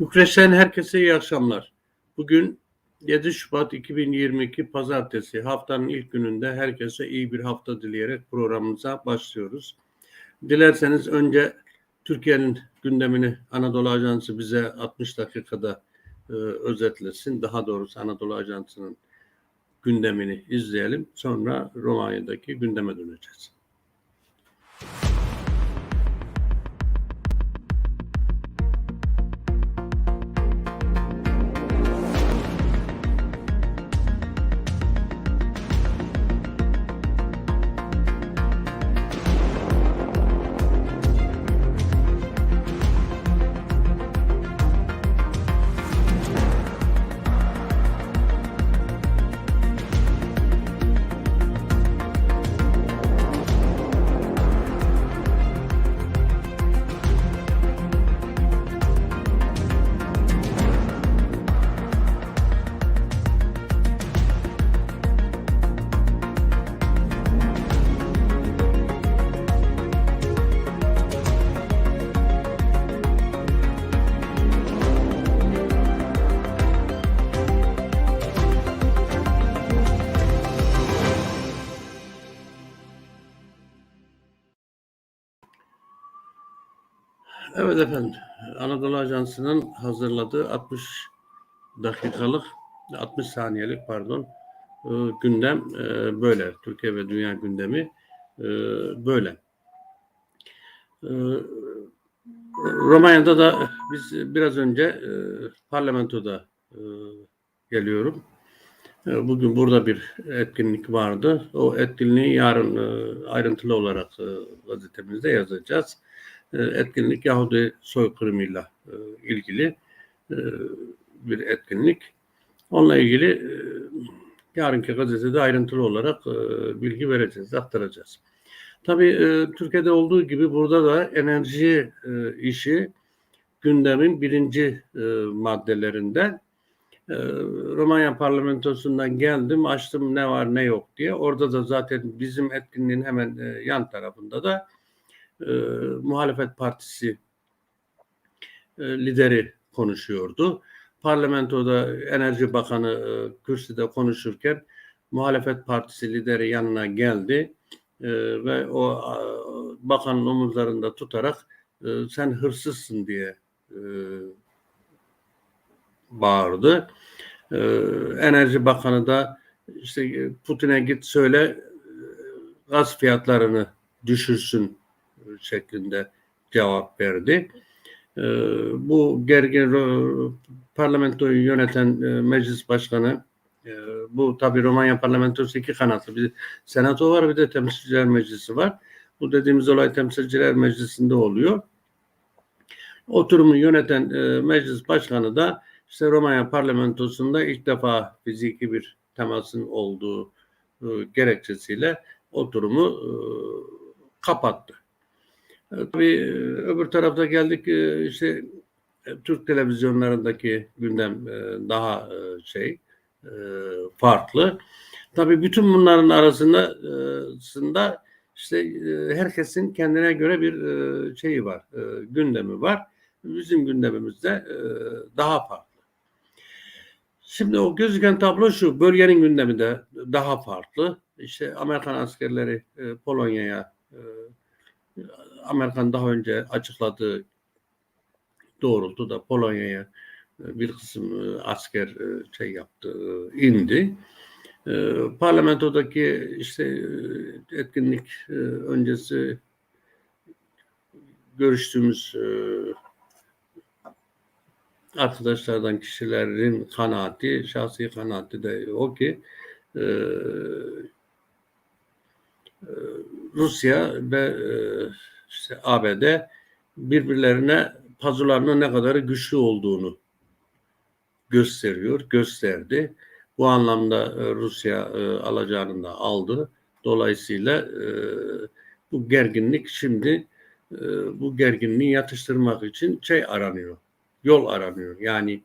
Bükreş'ten herkese iyi akşamlar. Bugün 7 Şubat 2022 Pazartesi haftanın ilk gününde herkese iyi bir hafta dileyerek programımıza başlıyoruz. Dilerseniz önce Türkiye'nin gündemini Anadolu Ajansı bize 60 dakikada e, özetlesin. Daha doğrusu Anadolu Ajansı'nın gündemini izleyelim. Sonra Romanya'daki gündeme döneceğiz. Evet efendim. Anadolu Ajansı'nın hazırladığı 60 dakikalık 60 saniyelik pardon e, gündem e, böyle. Türkiye ve dünya gündemi e, böyle. Romanya'da da biz biraz önce parlamentoda geliyorum. Bugün burada bir etkinlik vardı. O etkinliği yarın ayrıntılı olarak gazetemizde yazacağız. E, Etkinlik Yahudi soykırımıyla e, ilgili e, bir etkinlik. Onunla ilgili yarınki gazetede ayrıntılı olarak bilgi vereceğiz, aktaracağız. Tabii Türkiye'de olduğu gibi burada da enerji işi gündemin birinci maddelerinden. Romanya parlamentosundan geldim, açtım ne var ne yok diye. Orada da zaten bizim etkinliğin hemen yan tarafında da e, muhalefet partisi e, lideri konuşuyordu. Parlamentoda Enerji Bakanı e, kürsüde konuşurken muhalefet partisi lideri yanına geldi e, ve o a, bakanın omuzlarında tutarak e, sen hırsızsın diye e, bağırdı. E, Enerji Bakanı da işte Putin'e git söyle e, gaz fiyatlarını düşürsün şeklinde cevap verdi. E, bu gergin parlamentoyu yöneten e, meclis başkanı e, bu tabi Romanya parlamentosu iki kanatlı bir senato var bir de temsilciler meclisi var. Bu dediğimiz olay temsilciler meclisinde oluyor. Oturumu yöneten e, meclis başkanı da işte Romanya parlamentosunda ilk defa fiziki bir temasın olduğu gerekçesiyle oturumu kapattı. E, Tabii e, öbür tarafta geldik e, işte Türk televizyonlarındaki gündem daha şey farklı. Tabii bütün bunların arasında sında işte herkesin kendine göre bir şeyi var, gündemi var. Bizim gündemimizde e, daha farklı. Şimdi o gözüken tablo şu, bölgenin gündemi de daha farklı. İşte Amerikan askerleri Polonya'ya Amerikan daha önce açıkladığı doğrultuda Polonya'ya e, bir kısım e, asker e, şey yaptı, indi. Parlamentodaki işte etkinlik öncesi görüştüğümüz arkadaşlardan kişilerin kanaati, şahsi kanaati de o ki Rusya ve işte ABD birbirlerine pazularının ne kadar güçlü olduğunu gösteriyor, gösterdi. Bu anlamda e, Rusya e, alacağını da aldı. Dolayısıyla e, bu gerginlik şimdi bu gerginliği yatıştırmak için şey aranıyor, yol aranıyor. Yani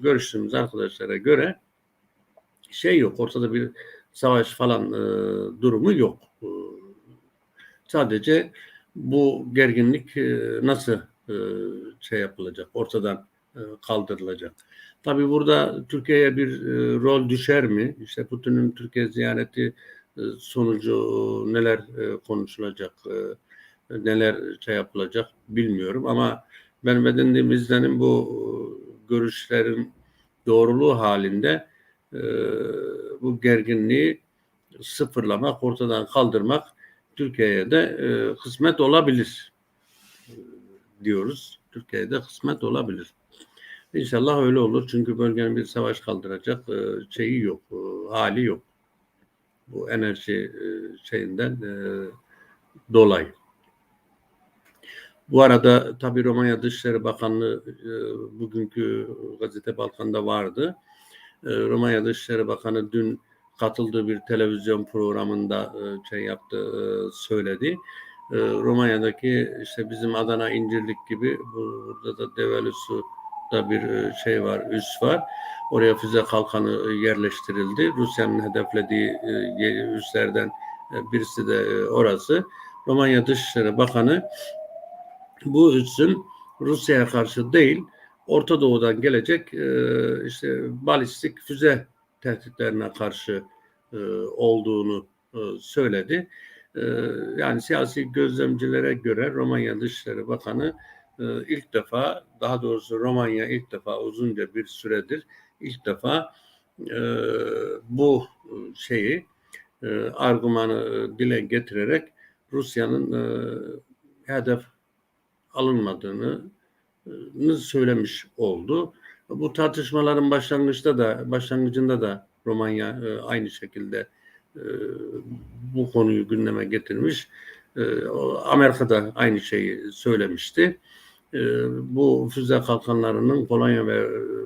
görüştüğümüz arkadaşlara göre şey yok, ortada bir savaş falan durumu yok. Sadece bu gerginlik e, nasıl e, şey yapılacak, ortadan e, kaldırılacak. Tabii burada Türkiye'ye bir rol düşer mi? İşte Putin'in Türkiye ziyareti sonucu neler konuşulacak, neler şey yapılacak bilmiyorum ama benim edindiğim izlenim bu görüşlerin doğruluğu halinde bu gerginliği sıfırlamak, ortadan kaldırmak Türkiye'ye de e, kısmet olabilir e, diyoruz. Türkiye'de kısmet olabilir. İnşallah öyle olur. Çünkü bölgenin bir savaş kaldıracak e, şeyi yok, e, hali yok. Bu enerji e, şeyinden e, dolayı. Bu arada tabii Romanya Dışişleri Bakanlığı e, bugünkü Gazete Balkan'da vardı. E, Romanya Dışişleri Bakanı dün katıldığı bir televizyon programında e, şey yaptı, e, söyledi. E, Romanya'daki işte bizim Adana İncirlik gibi bu- burada da Develusu'da bir e, şey var, üs var. Oraya füze kalkanı yerleştirildi. Rusya'nın hedeflediği üslerden birisi de orası. Romanya Dışişleri Bakanı bu üssün Rusya'ya karşı değil, Orta Doğu'dan gelecek işte balistik füze tehditlerine karşı e, olduğunu e, söyledi. E, yani siyasi gözlemcilere göre Romanya Dışişleri Bakanı e, ilk defa, daha doğrusu Romanya ilk defa uzunca bir süredir ilk defa e, bu şeyi e, argümanı dile getirerek Rusya'nın e, hedef alınmadığını e, söylemiş oldu. Bu tartışmaların başlangıçta da başlangıcında da Romanya e, aynı şekilde e, bu konuyu gündeme getirmiş. E, Amerika'da aynı şeyi söylemişti. E, bu füze kalkanlarının Polonya ve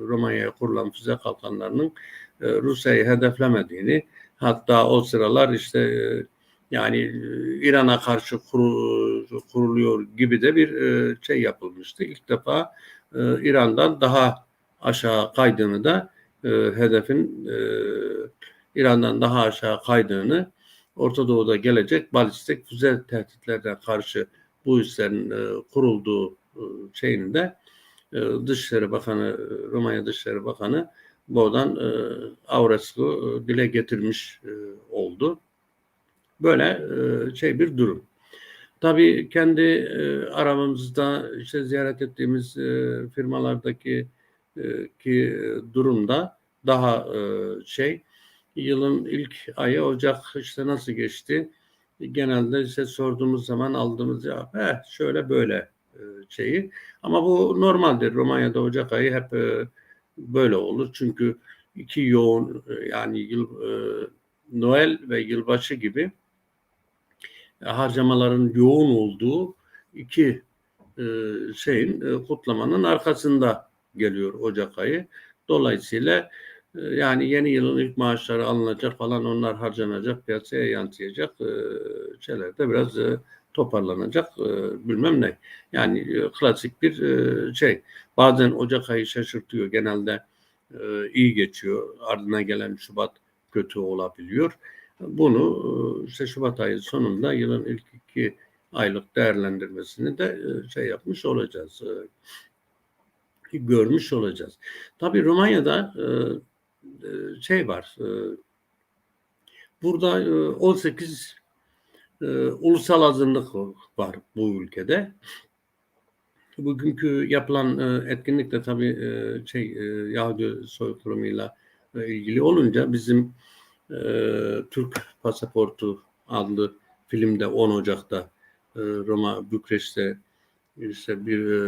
Romanya'ya kurulan füze kalkanlarının e, Rusya'yı hedeflemediğini hatta o sıralar işte e, yani e, İran'a karşı kuru- kuruluyor gibi de bir e, şey yapılmıştı. İlk defa e, İran'dan daha aşağı kaydığını da e, hedefin e, İran'dan daha aşağı kaydığını Orta Doğu'da gelecek balistik füze tehditlerine karşı bu üslerin e, kurulduğu e, şeyini de e, Dışişleri Bakanı, Romanya Dışişleri Bakanı buradan e, Avrescu e, dile getirmiş e, oldu. Böyle e, şey bir durum. Tabii kendi e, aramızda işte ziyaret ettiğimiz e, firmalardaki ki durumda daha e, şey yılın ilk ayı Ocak işte nasıl geçti? Genelde işte sorduğumuz zaman aldığımız cevap eh, şöyle böyle e, şeyi. Ama bu normaldir. Romanya'da Ocak ayı hep e, böyle olur. Çünkü iki yoğun e, yani yıl e, Noel ve yılbaşı gibi harcamaların yoğun olduğu iki e, şeyin e, kutlamanın arkasında geliyor Ocak ayı. Dolayısıyla e, yani yeni yılın ilk maaşları alınacak falan onlar harcanacak, piyasaya yansıyacak e, şeyler de biraz e, toparlanacak bilmem ne. Yani klasik bir şey. Bazen Ocak ayı şaşırtıyor. Genelde iyi geçiyor. Ardına gelen Şubat kötü olabiliyor. Bunu işte Şubat ayı sonunda yılın ilk iki aylık değerlendirmesini de şey yapmış olacağız. Görmüş olacağız. Tabii Romanya'da e, e, şey var. e, Burada e, 18 e, ulusal azınlık var bu ülkede. Bugünkü yapılan etkinlik de tabii e, şey Yahudi soykırımıyla ilgili olunca bizim Türk Pasaportu adlı filmde 10 Ocak'ta Roma Bükreş'te işte bir e,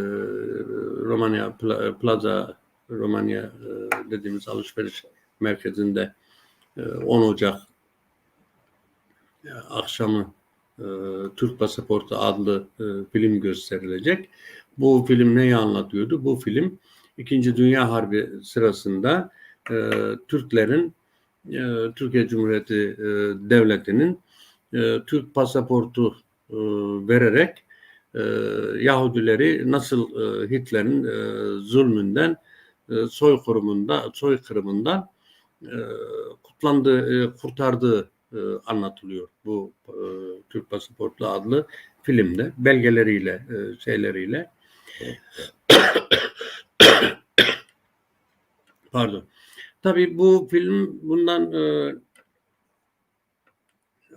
Romanya Pla- Plaza Romanya e, dediğimiz alışveriş merkezinde e, 10 Ocak e, akşamı e, Türk Pasaportu adlı e, film gösterilecek. Bu film neyi anlatıyordu? Bu film İkinci Dünya Harbi sırasında e, Türklerin e, Türkiye Cumhuriyeti e, Devleti'nin e, Türk pasaportu e, vererek e, Yahudileri nasıl e, Hitler'in e, zulmünden, e, soykırımında, soykırımından e, kutlandığı, e, kurtardığı e, anlatılıyor bu e, Türk Pasaportu adlı filmde belgeleriyle, e, şeyleriyle. Pardon. Tabii bu film bundan e,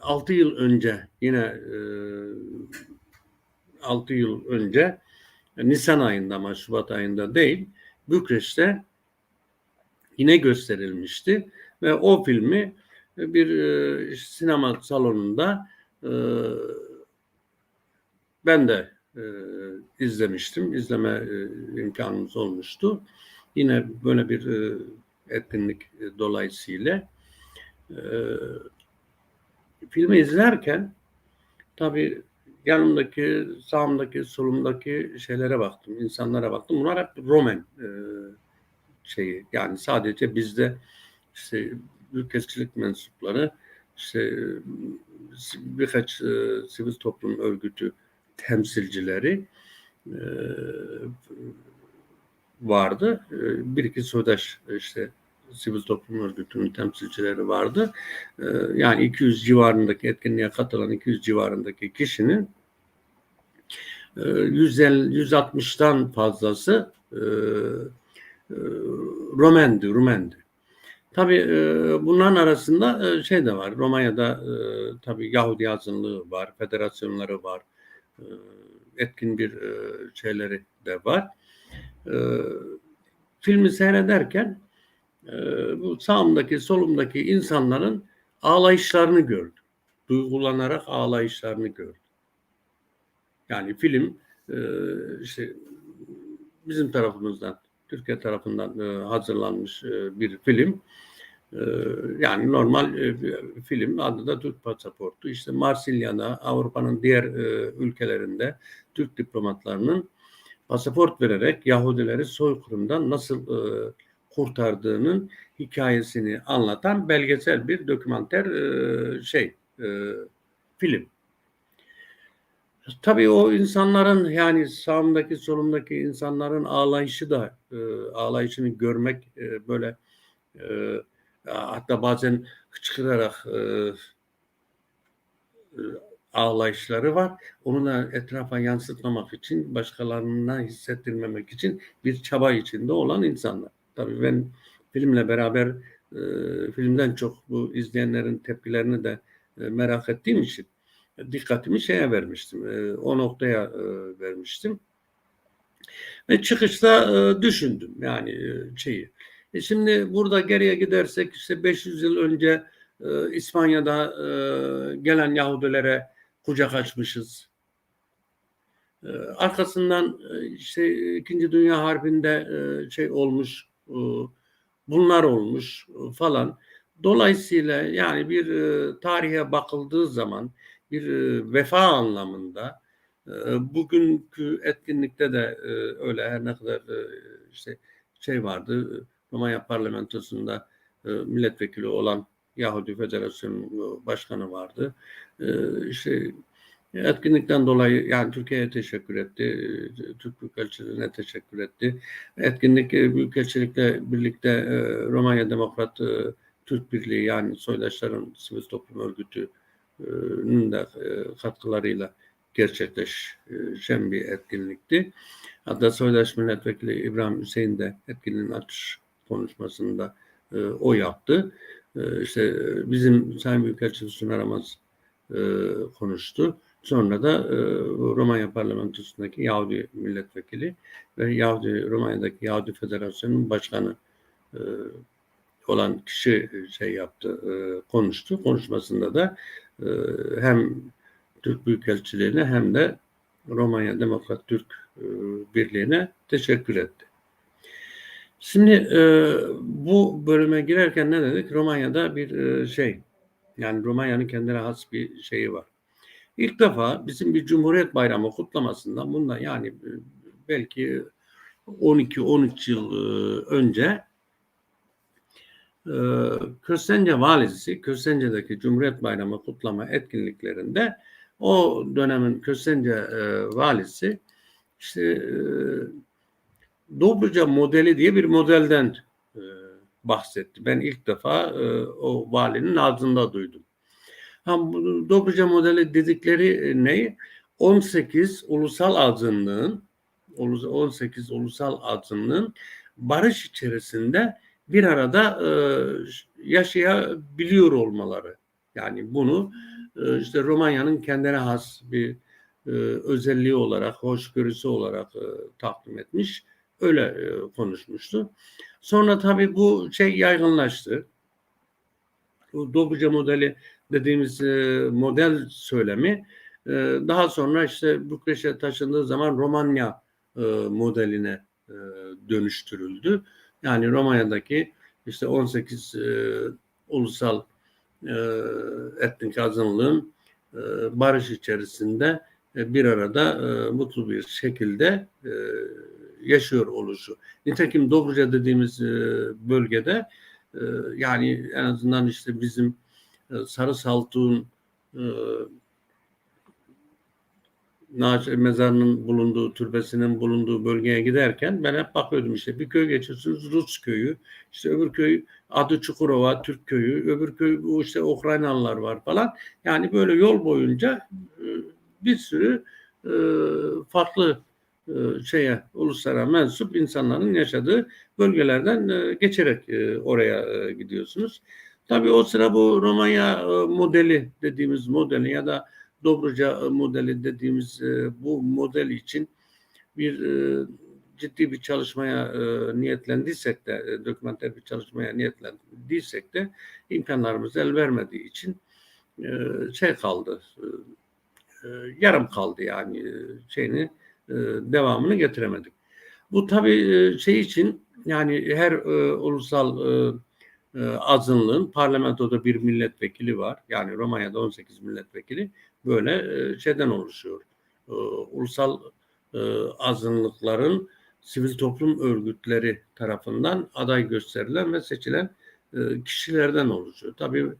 6 yıl önce yine e, 6 yıl önce Nisan ayında ama Şubat ayında değil Bükreş'te yine gösterilmişti ve o filmi bir e, sinema salonunda e, ben de e, izlemiştim. İzleme e, imkanımız olmuştu. Yine böyle bir e, etkinlik e, dolayısıyla e, filmi izlerken tabii yanımdaki, sağımdaki, solumdaki şeylere baktım, insanlara baktım. Bunlar hep Roman e, şeyi. Yani sadece bizde işte ülkesçilik mensupları, işte birkaç e, sivil toplum örgütü temsilcileri e, vardı. E, bir iki soydaş işte sivil toplum örgütünün temsilcileri vardı. E, yani 200 civarındaki etkinliğe katılan 200 civarındaki kişinin e, 150 160'tan fazlası e, e, Romendi, Rumendi. Tabii e, bunların arasında e, şey de var. Romanya'da e, tabii Yahudi azınlığı var, federasyonları var. E, etkin bir e, şeyleri de var. E, filmi seyrederken e, bu sağımdaki, solumdaki insanların ağlayışlarını gördüm. Duygulanarak ağlayışlarını gördüm. Yani film e, işte bizim tarafımızdan Türkiye tarafından e, hazırlanmış e, bir film. Yani normal e, film adı da Türk pasaportu. İşte Marsilya'da Avrupa'nın diğer ülkelerinde Türk diplomatlarının pasaport vererek Yahudileri soykırımdan nasıl e, kurtardığının hikayesini anlatan belgesel bir dokümanter e, şey e, film. Tabii o insanların yani sağımdaki solumdaki insanların ağlayışı da e, ağlayışını görmek böyle hatta bazen hıçkırarak ağlayışları var. Onu da etrafa yansıtmamak için, başkalarına hissettirmemek için bir çaba içinde olan insanlar. Tabii ben filmle beraber e, filmden çok bu izleyenlerin tepkilerini de e, merak ettiğim için dikkatimi şeye vermiştim. E, o noktaya e, vermiştim. Ve çıkışta e, düşündüm yani e, şeyi. E şimdi burada geriye gidersek işte 500 yıl önce e, İspanya'da e, gelen Yahudilere kucak açmışız. E, arkasından e, işte İkinci Dünya Harbi'nde e, şey olmuş, bunlar olmuş e, falan. Dolayısıyla yani bir e, tarihe bakıldığı zaman bir e, vefa anlamında e, bugünkü etkinlikte de e, öyle her ne kadar e, işte şey vardı Romanya parlamentosunda e, milletvekili olan Yahudi Federasyonu Başkanı vardı. E, işte etkinlikten dolayı yani Türkiye'ye teşekkür etti. Türk Büyükelçiliğine teşekkür etti. Etkinlik e, Büyükelçilikle birlikte e, Romanya Demokrat e, Türk Birliği yani soydaşların sivil toplum örgütünün de katkılarıyla gerçekleşen bir etkinlikti. Hatta Soydaş Milletvekili İbrahim Hüseyin de etkinliğin açış konuşmasında o yaptı. İşte bizim Sayın Büyükelçimiz Sunar Aramaz e, konuştu. Sonra da e, Romanya parlamentosundaki Yahudi milletvekili ve Yahudi Romanya'daki Yahudi Federasyonu'nun başkanı e, olan kişi şey yaptı, e, konuştu. Konuşmasında da e, hem Türk Büyükelçiliğine hem de Romanya Demokrat Türk e, Birliği'ne teşekkür etti. Şimdi e, bu bölüme girerken ne dedik? Romanya'da bir e, şey, yani Romanya'nın kendine has bir şeyi var. İlk defa bizim bir Cumhuriyet Bayramı kutlamasından bundan yani e, belki 12-13 yıl e, önce e, Köstence valisi, Köstence'deki Cumhuriyet Bayramı kutlama etkinliklerinde o dönemin Köstence valisi işte Dobruca modeli diye bir modelden bahsetti. Ben ilk defa o valinin ağzında duydum. Dobruca modeli dedikleri e, ne? 18 ulusal azınlığın 18 ulusal azınlığın barış içerisinde bir arada e, yaşayabiliyor olmaları. Yani bunu e, işte Romanya'nın kendine has bir e, özelliği olarak, hoşgörüsü olarak e, takdim etmiş. Öyle e, konuşmuştu. Sonra tabii bu şey yaygınlaştı. Bu Dobruca modeli dediğimiz e, model söylemi e, daha sonra işte Bükreş'e taşındığı zaman Romanya e, modeline e, dönüştürüldü. Yani Romanya'daki işte 18 e, ulusal e, etnik azınlığın e, barış içerisinde e, bir arada e, mutlu bir şekilde e, yaşıyor oluşu. Nitekim Dobruca dediğimiz e, bölgede e, yani en azından işte bizim Sarı Saltuk'un e, mezarının bulunduğu, türbesinin bulunduğu bölgeye giderken ben hep bakıyordum işte bir köy geçiyorsunuz Rus köyü, işte öbür köy adı Çukurova, Türk köyü, öbür köy bu işte Ukraynalılar var falan. Yani böyle yol boyunca e, bir sürü e, farklı şeye uluslara mensup insanların yaşadığı bölgelerden geçerek oraya gidiyorsunuz. Tabii o sıra bu Romanya e, modeli dediğimiz modeli ya da Dobruca e, modeli dediğimiz e, bu model için bir ciddi bir çalışmaya niyetlendiysek de, dokümenter bir çalışmaya niyetlendiysek de imkanlarımız el vermediği için şey kaldı, yarım kaldı yani şeyini devamını getiremedik. Bu tabii şey için yani her ulusal e, azınlığın parlamentoda bir milletvekili var. Yani Romanya'da 18 milletvekili böyle e, şeyden oluşuyor. E, ulusal e, azınlıkların sivil toplum örgütleri tarafından aday gösterilen ve seçilen kişilerden oluşuyor. Tabii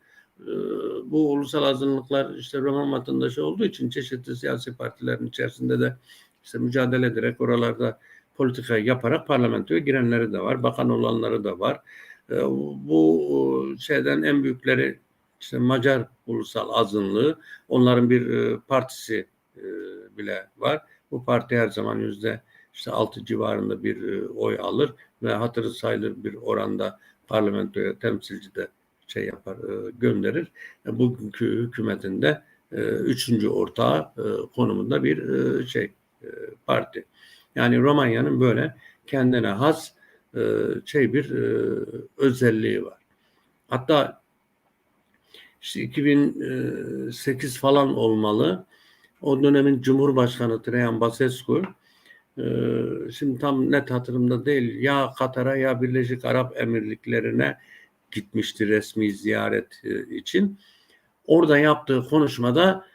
bu ulusal azınlıklar işte Roman vatandaşı olduğu için çeşitli siyasi partilerin içerisinde de işte mücadele ederek oralarda politika yaparak parlamentoya girenleri de var, bakan olanları da var. E, bu şeyden en büyükleri işte Macar ulusal azınlığı, onların bir e, partisi e, bile var. Bu parti her zaman yüzde işte altı civarında bir oy alır ve hatırı sayılır bir oranda parlamentoya temsilci de şey yapar gönderir. Bugünkü hükümetin de üçüncü ortağı konumunda bir şey parti. Yani Romanya'nın böyle kendine has şey bir özelliği var. Hatta işte 2008 falan olmalı. O dönemin Cumhurbaşkanı Traian Basescu şimdi tam net hatırımda değil ya Katar'a ya Birleşik Arap Emirlikleri'ne gitmişti resmi ziyaret için. Orada yaptığı konuşmada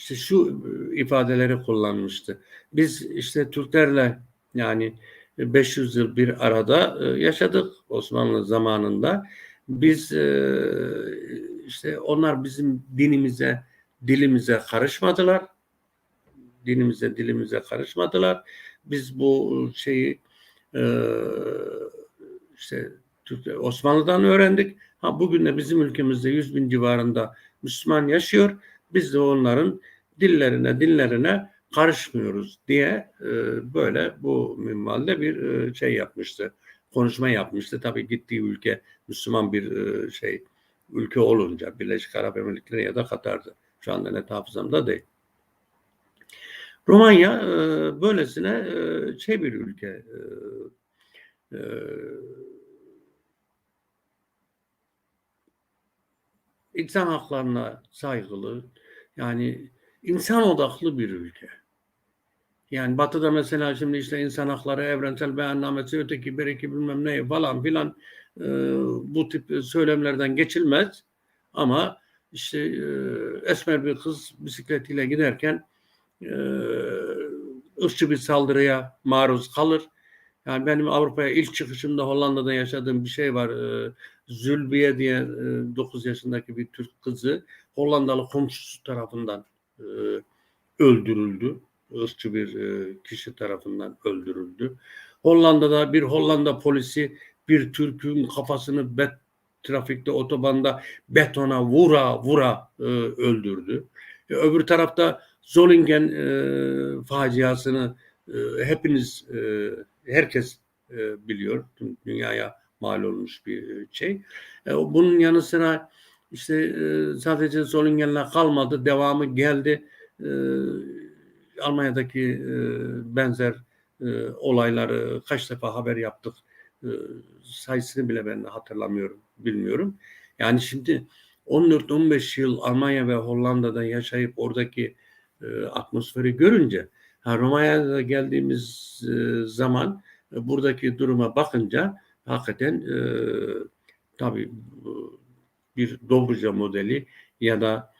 işte şu ifadeleri kullanmıştı. Biz işte Türklerle yani 500 yıl bir arada yaşadık Osmanlı zamanında. Biz işte onlar bizim dinimize, dilimize karışmadılar. Dinimize, dilimize karışmadılar. Biz bu şeyi işte Osmanlı'dan öğrendik. Ha bugün de bizim ülkemizde 100 bin civarında Müslüman yaşıyor. Biz de onların dillerine, dinlerine karışmıyoruz diye e, böyle bu minvalde bir e, şey yapmıştı. Konuşma yapmıştı. Tabii gittiği ülke Müslüman bir e, şey ülke olunca Birleşik Arap Emirlikleri ya da Katar'dı. Şu anda net hafızamda değil. Romanya e, böylesine e, şey bir ülke. E, e, insan haklarına saygılı, yani insan odaklı bir ülke. Yani Batı'da mesela şimdi işte insan hakları evrensel beyannamesi öteki bereki bilmem ne falan filan e, bu tip söylemlerden geçilmez. Ama işte e, esmer bir kız bisikletiyle giderken e, ırkçı bir saldırıya maruz kalır. Yani benim Avrupa'ya ilk çıkışımda Hollanda'da yaşadığım bir şey var. E, Zülbiye diye e, 9 yaşındaki bir Türk kızı Hollandalı komşusu tarafından e, öldürüldü. Irkçı bir e, kişi tarafından öldürüldü. Hollanda'da bir Hollanda polisi bir Türk'ün kafasını bet, trafikte otobanda betona vura vura e, öldürdü. E, öbür tarafta Zollingen e, faciasını e, hepiniz, e, herkes e, biliyor. Dünyaya mal olmuş bir şey. E, bunun yanı sıra işte e, sadece Zollingen'le kalmadı, devamı geldi. E, Almanya'daki e, benzer e, olayları kaç defa haber yaptık. E, sayısını bile ben hatırlamıyorum, bilmiyorum. Yani şimdi 14-15 yıl Almanya ve Hollanda'da yaşayıp oradaki e, atmosferi görünce ha, Romanya'da geldiğimiz e, zaman e, buradaki duruma bakınca hakikaten e, tabii bir Dobruca modeli ya da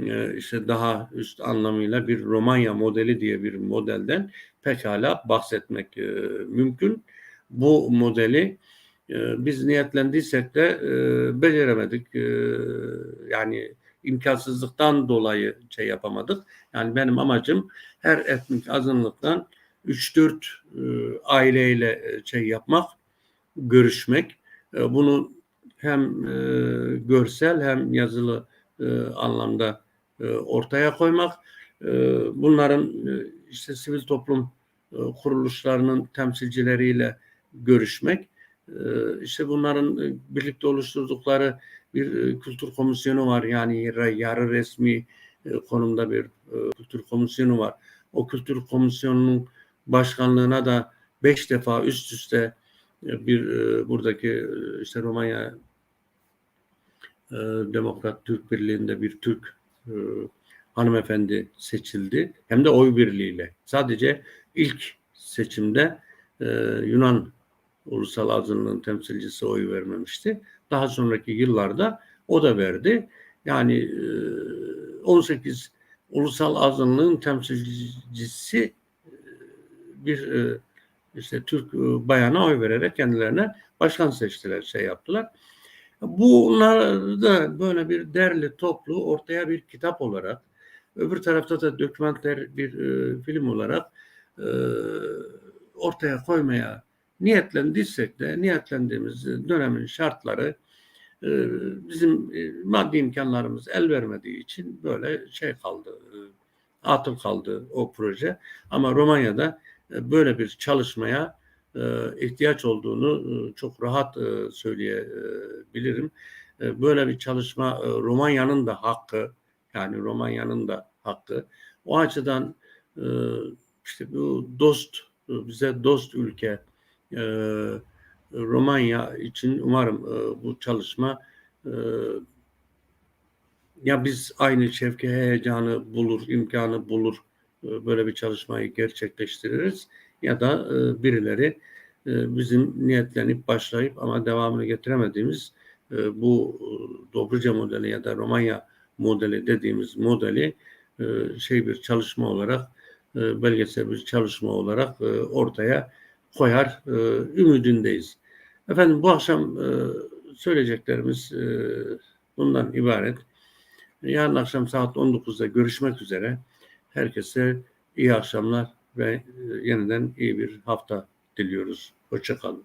e, işte daha üst anlamıyla bir Romanya modeli diye bir modelden pekala bahsetmek e, mümkün. Bu modeli e, biz niyetlendiysek de e, beceremedik. E, yani imkansızlıktan dolayı şey yapamadık. Yani benim amacım her etnik azınlıktan 3-4 e, aileyle e, şey yapmak, görüşmek. E, bunu hem e, görsel hem yazılı e, anlamda ortaya koymak. Bunların işte sivil toplum kuruluşlarının temsilcileriyle görüşmek. İşte bunların birlikte oluşturdukları bir kültür komisyonu var. Yani yarı resmi konumda bir kültür komisyonu var. O kültür komisyonunun başkanlığına da beş defa üst üste bir e, buradaki e, işte Romanya e, Demokrat Türk Birliği'nde bir Türk hanımefendi seçildi. Hem de oy birliğiyle. Sadece ilk seçimde Yunan ulusal azınlığın temsilcisi oy vermemişti. Daha sonraki yıllarda o da verdi. Yani e, 18 ulusal azınlığın temsilcisi bir işte Türk e, bayana oy vererek kendilerine başkan seçtiler, şey yaptılar. Bunlar da böyle bir derli toplu ortaya bir kitap olarak öbür tarafta da dokümenter bir e, film olarak e, ortaya koymaya niyetlendiysek de niyetlendiğimiz dönemin şartları e, bizim e, maddi imkanlarımız el vermediği için böyle şey kaldı, e, atıl kaldı o proje. Ama Romanya'da böyle bir çalışmaya e, ihtiyaç olduğunu e, çok rahat e, söyleyebilirim. E, böyle bir çalışma e, Romanya'nın da hakkı, yani Romanya'nın da hakkı. O açıdan e, işte bu dost, bize dost ülke e, Romanya için umarım e, bu çalışma e, ya biz aynı şevki heyecanı bulur, imkanı bulur, e, böyle bir çalışmayı gerçekleştiririz ya da e, birileri e, bizim niyetlenip başlayıp ama devamını getiremediğimiz e, bu e, Dobruca modeli ya da Romanya modeli dediğimiz modeli e, şey bir çalışma olarak e, belgesel bir çalışma olarak e, ortaya koyar e, ümidindeyiz. Efendim bu akşam e, söyleyeceklerimiz e, bundan ibaret. Yarın akşam saat 19'da görüşmek üzere. Herkese iyi akşamlar ve e, yeniden iyi bir hafta diliyoruz. Hoşçakalın.